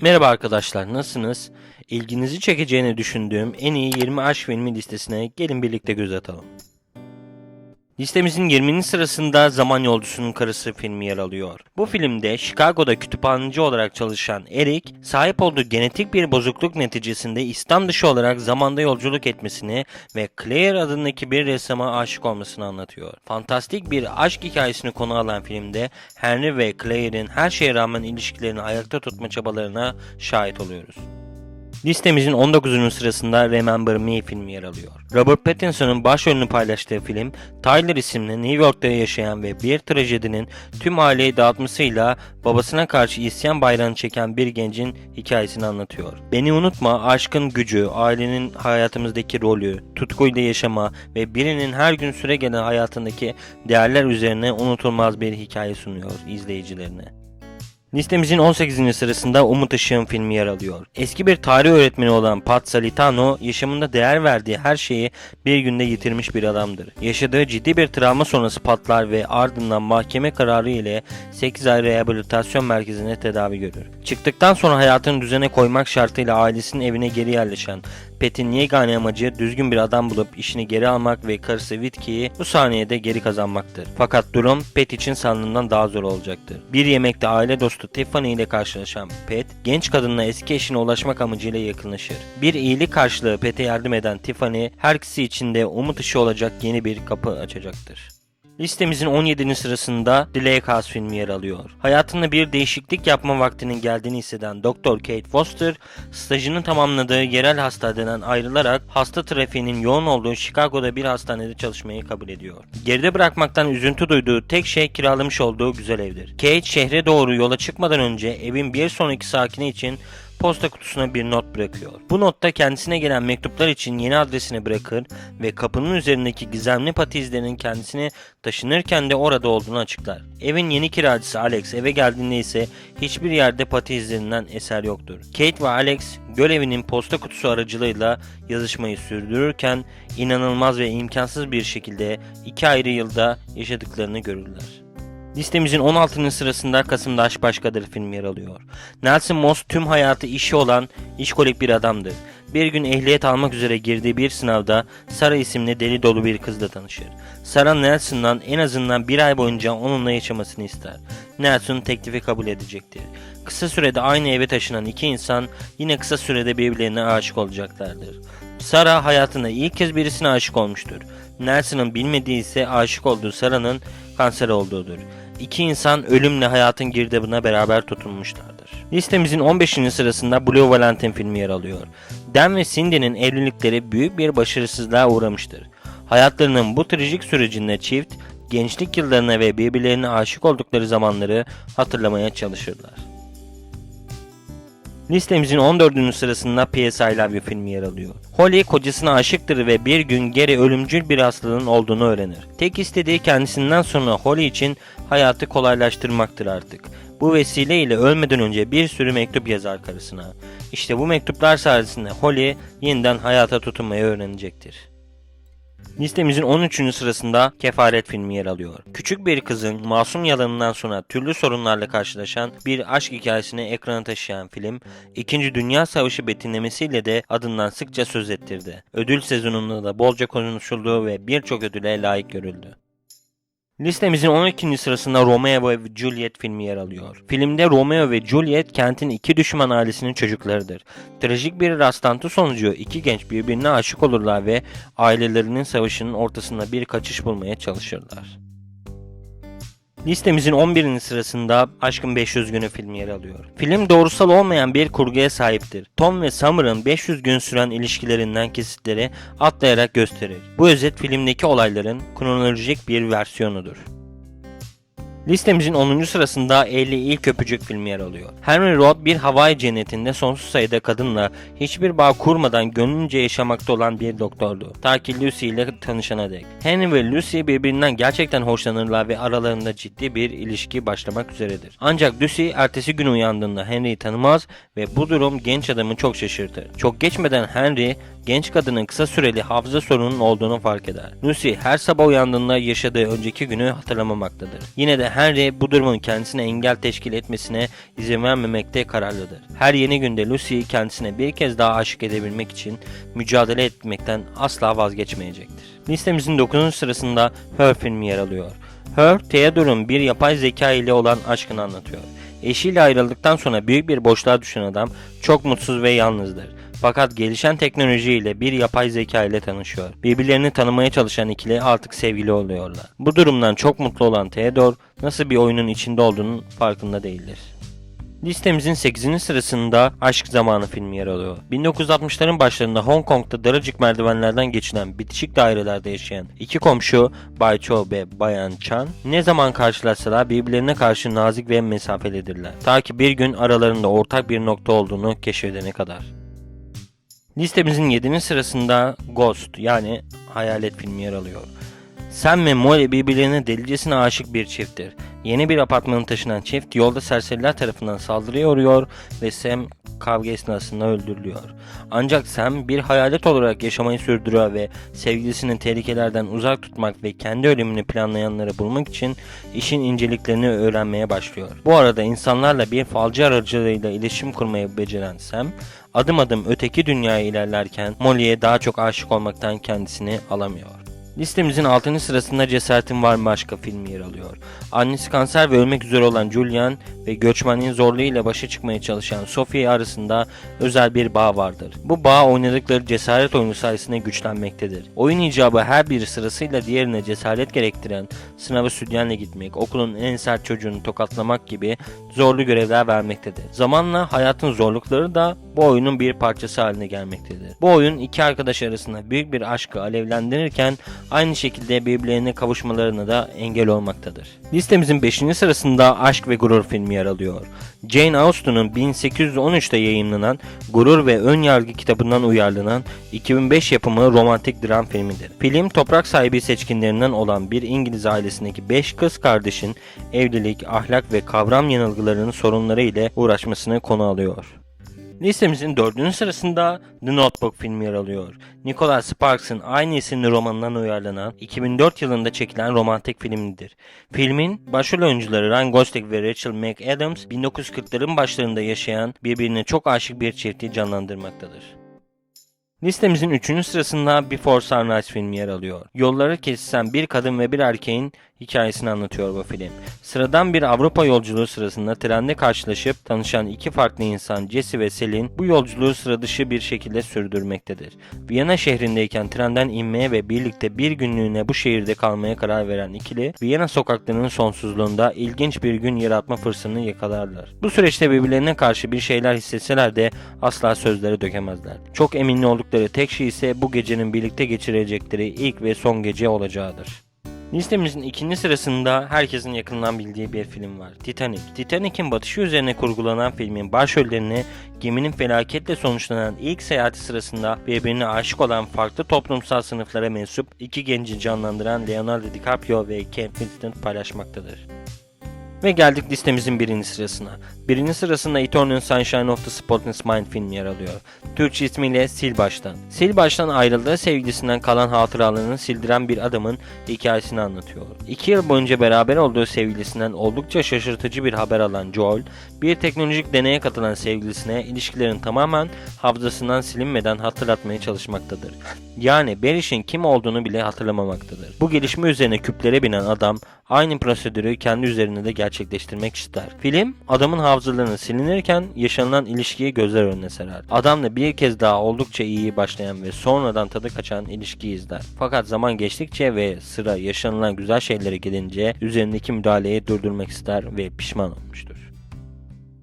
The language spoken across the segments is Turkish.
Merhaba arkadaşlar, nasılsınız? İlginizi çekeceğini düşündüğüm en iyi 20 aşk filmi listesine gelin birlikte göz atalım. Listemizin 20. sırasında Zaman Yolcusunun Karısı filmi yer alıyor. Bu filmde Chicago'da kütüphaneci olarak çalışan Eric, sahip olduğu genetik bir bozukluk neticesinde İslam dışı olarak zamanda yolculuk etmesini ve Claire adındaki bir ressama aşık olmasını anlatıyor. Fantastik bir aşk hikayesini konu alan filmde Henry ve Claire'in her şeye rağmen ilişkilerini ayakta tutma çabalarına şahit oluyoruz. Listemizin 19. sırasında Remember Me filmi yer alıyor. Robert Pattinson'ın başrolünü paylaştığı film, Tyler isimli New York'ta yaşayan ve bir trajedinin tüm aileyi dağıtmasıyla babasına karşı isyan bayrağını çeken bir gencin hikayesini anlatıyor. Beni unutma, aşkın gücü, ailenin hayatımızdaki rolü, tutkuyla yaşama ve birinin her gün süre gelen hayatındaki değerler üzerine unutulmaz bir hikaye sunuyor izleyicilerine. Listemizin 18. sırasında Umut Işık'ın filmi yer alıyor. Eski bir tarih öğretmeni olan Pat Salitano, yaşamında değer verdiği her şeyi bir günde yitirmiş bir adamdır. Yaşadığı ciddi bir travma sonrası patlar ve ardından mahkeme kararı ile 8 ay rehabilitasyon merkezine tedavi görür. Çıktıktan sonra hayatını düzene koymak şartıyla ailesinin evine geri yerleşen Pet'in yegane amacı düzgün bir adam bulup işini geri almak ve karısı Whitkey'i bu saniyede geri kazanmaktır. Fakat durum Pet için sandığından daha zor olacaktır. Bir yemekte aile dostu Tiffany ile karşılaşan Pet, genç kadınla eski eşine ulaşmak amacıyla yakınlaşır. Bir iyilik karşılığı Pet'e yardım eden Tiffany, her ikisi için de umut ışığı olacak yeni bir kapı açacaktır. Listemizin 17. sırasında The Lake House filmi yer alıyor. Hayatında bir değişiklik yapma vaktinin geldiğini hisseden Dr. Kate Foster, stajını tamamladığı yerel hastaneden ayrılarak hasta trafiğinin yoğun olduğu Chicago'da bir hastanede çalışmayı kabul ediyor. Geride bırakmaktan üzüntü duyduğu tek şey kiralamış olduğu güzel evdir. Kate şehre doğru yola çıkmadan önce evin bir sonraki sakini için posta kutusuna bir not bırakıyor. Bu notta kendisine gelen mektuplar için yeni adresini bırakır ve kapının üzerindeki gizemli pati izlerinin kendisini taşınırken de orada olduğunu açıklar. Evin yeni kiracısı Alex eve geldiğinde ise hiçbir yerde pati izlerinden eser yoktur. Kate ve Alex göl evinin posta kutusu aracılığıyla yazışmayı sürdürürken inanılmaz ve imkansız bir şekilde iki ayrı yılda yaşadıklarını görürler. Listemizin 16. sırasında Kasım'da Aşk Başkadır filmi yer alıyor. Nelson Moss tüm hayatı işi olan işkolik bir adamdır. Bir gün ehliyet almak üzere girdiği bir sınavda Sara isimli deli dolu bir kızla tanışır. Sara Nelson'dan en azından bir ay boyunca onunla yaşamasını ister. Nelson teklifi kabul edecektir. Kısa sürede aynı eve taşınan iki insan yine kısa sürede birbirlerine aşık olacaklardır. Sara hayatında ilk kez birisine aşık olmuştur. Nelson'ın bilmediği ise aşık olduğu Sara'nın kanser olduğudur. İki insan ölümle hayatın girdabına beraber tutunmuşlardır. Listemizin 15. sırasında Blue Valentine filmi yer alıyor. Dan ve Cindy'nin evlilikleri büyük bir başarısızlığa uğramıştır. Hayatlarının bu trajik sürecinde çift, gençlik yıllarına ve birbirlerine aşık oldukları zamanları hatırlamaya çalışırlar. Listemizin 14. sırasında P.S. I Love You filmi yer alıyor. Holly kocasına aşıktır ve bir gün Gary ölümcül bir hastalığın olduğunu öğrenir. Tek istediği kendisinden sonra Holly için hayatı kolaylaştırmaktır artık. Bu vesileyle ölmeden önce bir sürü mektup yazar karısına. İşte bu mektuplar sayesinde Holly yeniden hayata tutunmayı öğrenecektir. Listemizin 13. sırasında Kefaret filmi yer alıyor. Küçük bir kızın masum yalanından sonra türlü sorunlarla karşılaşan bir aşk hikayesini ekrana taşıyan film, 2. Dünya Savaşı betimlemesiyle de adından sıkça söz ettirdi. Ödül sezonunda da bolca konuşuldu ve birçok ödüle layık görüldü. Listemizin 12. sırasında Romeo ve Juliet filmi yer alıyor. Filmde Romeo ve Juliet kentin iki düşman ailesinin çocuklarıdır. Trajik bir rastlantı sonucu iki genç birbirine aşık olurlar ve ailelerinin savaşının ortasında bir kaçış bulmaya çalışırlar. Listemizin 11. sırasında Aşkın 500 Günü filmi yer alıyor. Film doğrusal olmayan bir kurguya sahiptir. Tom ve Summer'ın 500 gün süren ilişkilerinden kesitleri atlayarak gösterir. Bu özet filmdeki olayların kronolojik bir versiyonudur. Listemizin 10. sırasında 50 ilk öpücük filmi yer alıyor. Henry Roth bir Hawaii cennetinde sonsuz sayıda kadınla hiçbir bağ kurmadan gönlünce yaşamakta olan bir doktordu. Ta ki Lucy ile tanışana dek. Henry ve Lucy birbirinden gerçekten hoşlanırlar ve aralarında ciddi bir ilişki başlamak üzeredir. Ancak Lucy ertesi gün uyandığında Henry'i tanımaz ve bu durum genç adamı çok şaşırtır. Çok geçmeden Henry genç kadının kısa süreli hafıza sorununun olduğunu fark eder. Lucy her sabah uyandığında yaşadığı önceki günü hatırlamamaktadır. Yine de Henry bu durumun kendisine engel teşkil etmesine izin vermemekte kararlıdır. Her yeni günde Lucy'yi kendisine bir kez daha aşık edebilmek için mücadele etmekten asla vazgeçmeyecektir. Listemizin 9. sırasında Her filmi yer alıyor. Her, Theodore'un bir yapay zeka ile olan aşkını anlatıyor. Eşiyle ayrıldıktan sonra büyük bir boşluğa düşen adam çok mutsuz ve yalnızdır. Fakat gelişen teknolojiyle bir yapay zeka ile tanışıyor. Birbirlerini tanımaya çalışan ikili artık sevgili oluyorlar. Bu durumdan çok mutlu olan Theodore nasıl bir oyunun içinde olduğunun farkında değildir. Listemizin 8. sırasında Aşk Zamanı filmi yer alıyor. 1960'ların başlarında Hong Kong'da daracık merdivenlerden geçilen bitişik dairelerde yaşayan iki komşu Bay Cho ve Bayan Chan ne zaman karşılaşsalar birbirlerine karşı nazik ve mesafelidirler. Ta ki bir gün aralarında ortak bir nokta olduğunu keşfedene kadar. Listemizin 7. sırasında Ghost yani Hayalet filmi yer alıyor. Sam ve Molly birbirlerine delicesine aşık bir çifttir. Yeni bir apartmana taşınan çift yolda serseriler tarafından saldırıya uğruyor ve Sam kavga esnasında öldürülüyor. Ancak Sam bir hayalet olarak yaşamayı sürdürüyor ve sevgilisini tehlikelerden uzak tutmak ve kendi ölümünü planlayanları bulmak için işin inceliklerini öğrenmeye başlıyor. Bu arada insanlarla bir falcı aracılığıyla iletişim kurmayı beceren Sam, adım adım öteki dünyaya ilerlerken Molly'e daha çok aşık olmaktan kendisini alamıyor. Listemizin 6. sırasında Cesaretin Var mı Başka filmi yer alıyor. Annesi kanser ve ölmek üzere olan Julian ve göçmenliğin zorluğuyla başa çıkmaya çalışan Sophie arasında özel bir bağ vardır. Bu bağ oynadıkları cesaret oyunu sayesinde güçlenmektedir. Oyun icabı her biri sırasıyla diğerine cesaret gerektiren sınava sütyenle gitmek, okulun en sert çocuğunu tokatlamak gibi zorlu görevler vermektedir. Zamanla hayatın zorlukları da bu oyunun bir parçası haline gelmektedir. Bu oyun iki arkadaş arasında büyük bir aşkı alevlendirirken aynı şekilde birbirlerine kavuşmalarına da engel olmaktadır. Listemizin 5. sırasında Aşk ve Gurur filmi yer alıyor. Jane Austen'ın 1813'te yayınlanan Gurur ve Ön Yargı kitabından uyarlanan 2005 yapımı romantik dram filmidir. Film toprak sahibi seçkinlerinden olan bir İngiliz ailesindeki 5 kız kardeşin evlilik, ahlak ve kavram yanılgılarının sorunları ile uğraşmasını konu alıyor. Listemizin dördüncü sırasında The Notebook filmi yer alıyor. Nicholas Sparks'ın aynı isimli romanından uyarlanan 2004 yılında çekilen romantik filmidir. Filmin başrol oyuncuları Ryan Gosling ve Rachel McAdams 1940'ların başlarında yaşayan birbirine çok aşık bir çifti canlandırmaktadır. Listemizin 3. sırasında Before Sunrise filmi yer alıyor. Yolları kesişen bir kadın ve bir erkeğin hikayesini anlatıyor bu film. Sıradan bir Avrupa yolculuğu sırasında trende karşılaşıp tanışan iki farklı insan Jesse ve Selin bu yolculuğu sıra dışı bir şekilde sürdürmektedir. Viyana şehrindeyken trenden inmeye ve birlikte bir günlüğüne bu şehirde kalmaya karar veren ikili Viyana sokaklarının sonsuzluğunda ilginç bir gün yaratma fırsatını yakalarlar. Bu süreçte birbirlerine karşı bir şeyler hissetseler de asla sözleri dökemezler. Çok emin oldukları tek şey ise bu gecenin birlikte geçirecekleri ilk ve son gece olacağıdır. Listemizin ikinci sırasında herkesin yakından bildiği bir film var. Titanic. Titanic'in batışı üzerine kurgulanan filmin başrollerini geminin felaketle sonuçlanan ilk seyahati sırasında birbirine aşık olan farklı toplumsal sınıflara mensup iki genci canlandıran Leonardo DiCaprio ve Kate Winslet paylaşmaktadır. Ve geldik listemizin birinci sırasına. Birinci sırasında Eternal Sunshine of the Spotless Mind filmi yer alıyor. Türkçe ismiyle Sil Baştan. Sil Baştan ayrıldığı sevgilisinden kalan hatıralarını sildiren bir adamın hikayesini anlatıyor. İki yıl boyunca beraber olduğu sevgilisinden oldukça şaşırtıcı bir haber alan Joel, bir teknolojik deneye katılan sevgilisine ilişkilerin tamamen hafızasından silinmeden hatırlatmaya çalışmaktadır. Yani Berish'in kim olduğunu bile hatırlamamaktadır. Bu gelişme üzerine küplere binen adam aynı prosedürü kendi üzerinde de gerçekleştirmek ister. Film adamın hafızalarını silinirken yaşanılan ilişkiyi gözler önüne serer. Adamla bir kez daha oldukça iyi başlayan ve sonradan tadı kaçan ilişkiyi izler. Fakat zaman geçtikçe ve sıra yaşanılan güzel şeylere gelince üzerindeki müdahaleyi durdurmak ister ve pişman olmuştur.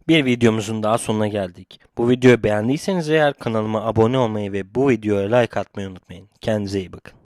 Bir videomuzun daha sonuna geldik. Bu videoyu beğendiyseniz eğer kanalıma abone olmayı ve bu videoya like atmayı unutmayın. Kendinize iyi bakın.